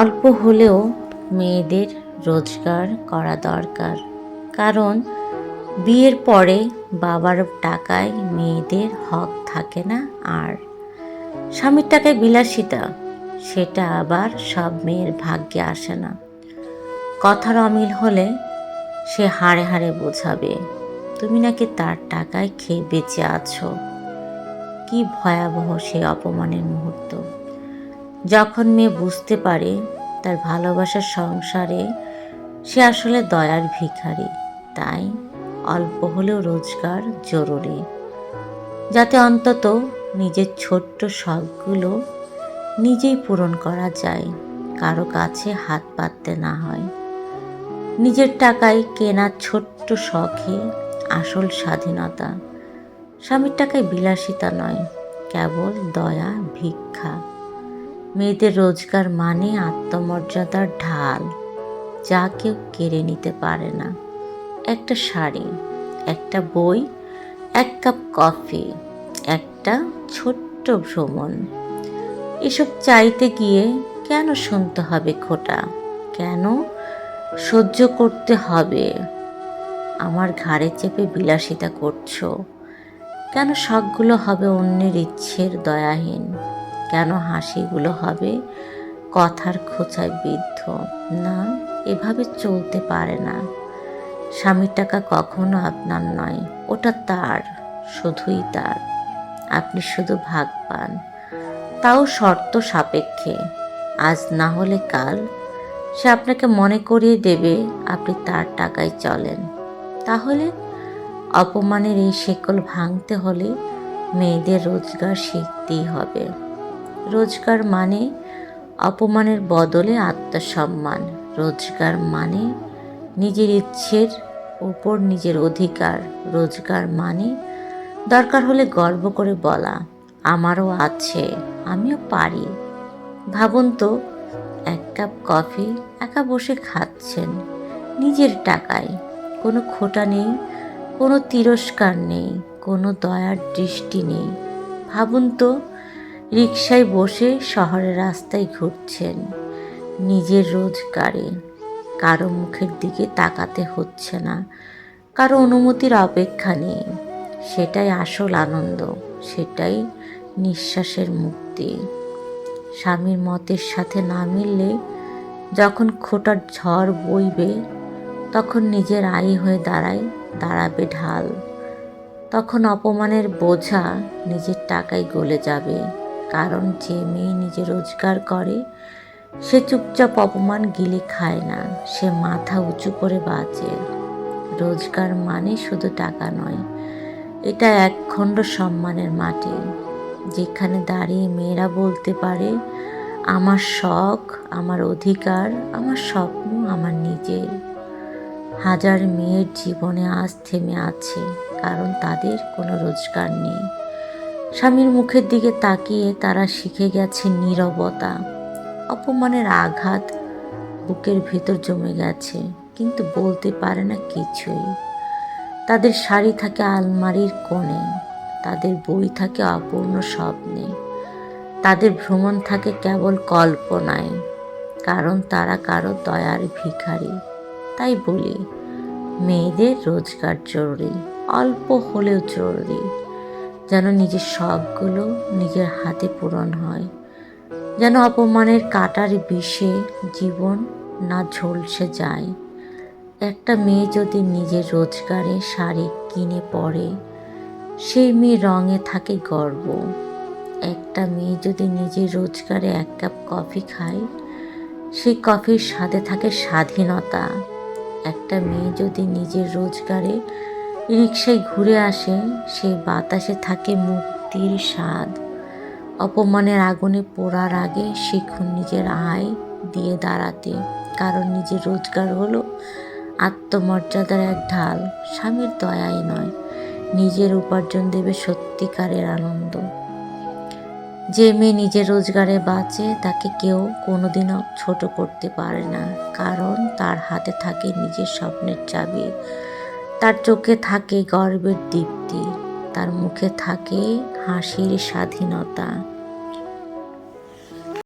অল্প হলেও মেয়েদের রোজগার করা দরকার। কারণ বিয়ের পরে বাবার টাকায় মেয়েদের হক থাকে না আর। স্বামীর টাকায় বিলাসিতা, সেটা আবার সব মেয়ের ভাগ্যে আসে না। কথার অমিল হলে সে হাড়ে হাড়ে বোঝাবে, তুমি নাকি তার টাকায় খেয়ে বেঁচে আছো? কি ভয়াবহ সেই অপমানের মুহূর্ত। যখন মেয়ে বুঝতে পারে তার ভালোবাসার সংসারে, সে আসলে দয়ার ভিখারি। তাই অল্প হলেও রোজগার জরুরি। যাতে অন্তত নিজের ছোট্ট শখগুলো নিজেই পূরণ করা যায়, কারও কাছে হাত পাততে না হয়। নিজের টাকায় কেনা ছোট্ট শখে আসল স্বাধীনতা। স্বামীর টাকায় বিলাসিতা নয়, কেবল দয়া, ভিক্ষা। মেয়েদের রোজগার মানে আত্মমর্যাদার ঢাল, যা কেউ কেড়ে নিতে পারে না। একটা শাড়ি, একটা বই, এক কাপ কফি, একটা ছোট্ট ভ্রমণ। এসব চাইতে গিয়ে কেন শুনতে হবে খোটা? কেন সহ্য করতে হবে? আমার ঘাড়ে চেপে বিলাসিতা করছ। কেন শখগুলো হবে অন্যের ইচ্ছের দয়াহীন? কেন হাসিগুলো হবে? কথার খোঁচায় বিদ্ধ। না, এভাবে চলতে পারে না। স্বামীর টাকা কখনো আপনার নয়, ওটা তার, শুধুই তার। আপনি শুধু ভাগ পান। তাও শর্ত সাপেক্ষে। আজ না হলে কাল। সে আপনাকে মনে করিয়ে দেবে আপনি তার টাকায় চলেন। তাহলে অপমানের এই শেকল ভাঙতে হলে মেয়েদের রোজগার শিখতেই হবে। রোজগার মানে অপমানের বদলে আত্মসম্মান। রোজগার মানে নিজের ইচ্ছের উপর নিজের অধিকার। রোজগার মানে দরকার হলে গর্ব করে বলা, আমারও আছে, আমিও পারি। ভাবুন তো, এক কাপ কফি একা বসে খাচ্ছেন নিজের টাকায়। কোনো খোটা নেই, কোনো তিরস্কার নেই, কোনো দয়ার দৃষ্টি নেই। ভাবুন তো রিক্সায় বসে শহরের রাস্তায় ঘুরছেন। নিজের রোজগারে কারও মুখের দিকে তাকাতে হচ্ছে না, কারও অনুমতির অপেক্ষা নেই। সেটাই আসল আনন্দ, সেটাই নিঃশ্বাসের মুক্তি। স্বামীর মতের সাথে না মিললে যখন খোটার ঝড় বইবে, তখন নিজের আই হয়ে দাঁড়ায়, দাঁড়াবে ঢাল। তখন অপমানের বোঝা নিজের টাকায় গলে যাবে। কারণ যে মেয়ে নিজে রোজগার করে, সে চুপচাপ অপমান গিলে খায় না। সে মাথা উঁচু করে বাঁচে। রোজগার মানে শুধু টাকা নয়, এটা এক খণ্ড সম্মানের মাটি। যেখানে দাঁড়িয়ে মেয়েরা বলতে পারে, আমার শখ, আমার অধিকার, আমার স্বপ্ন, আমার নিজের। হাজার মেয়ের জীবনে আজ থেমে আছে, কারণ তাদের কোনো রোজগার নেই। স্বামীর মুখের দিকে তাকিয়ে তারা শিখে গেছে নীরবতা। অপমানের আঘাত বুকের ভেতর জমে গেছে, কিন্তু বলতে পারে না কিছুই। তাদের শাড়ি থাকে আলমারির কোণে, তাদের বই থাকে অপূর্ণ স্বপ্নে। তাদের ভ্রমণ থাকে কেবল কল্পনায়, কারণ তারা কারও দয়ার ভিখারি। তাই বলি, মেয়েদের রোজগার জরুরি, অল্প হলেও জরুরি। যেন নিজের শখগুলো নিজের হাতে পূরণ হয়। যেন অপমানের কাটার বিষে জীবন না ঝলসে যায়। একটা মেয়ে যদি নিজের রোজগারে শাড়ি কিনে পরে, সেই মেয়ে রঙে থাকে গর্ব। একটা মেয়ে যদি নিজের রোজগারে এক কাপ কফি খায়, সেই কফির স্বাদে থাকে স্বাধীনতা। একটা মেয়ে যদি নিজের রোজগারে রিক্সায় ঘুরে আসে সেই বাতাসে থাকে মুক্তির স্বাদ। অপমানের আগুনে পোড়ার আগে শিখুন নিজের আয় দিয়ে দাঁড়াতে, কারণ নিজের রোজগার হলো আত্মমর্যাদার এক ঢাল, স্বামীর দয়াই নয়, নিজের উপার্জন দেবে সত্যিকারের আনন্দ। যে মেয়ে নিজের রোজগারে বাঁচে, তাকে কেউ কোনোদিনও ছোট করতে পারে না, কারণ তার হাতে থাকে নিজের স্বপ্নের চাবি। তার চোখে থাকে গর্বের দীপ্তি তার মুখে থাকে হাসির স্বাধীনতা।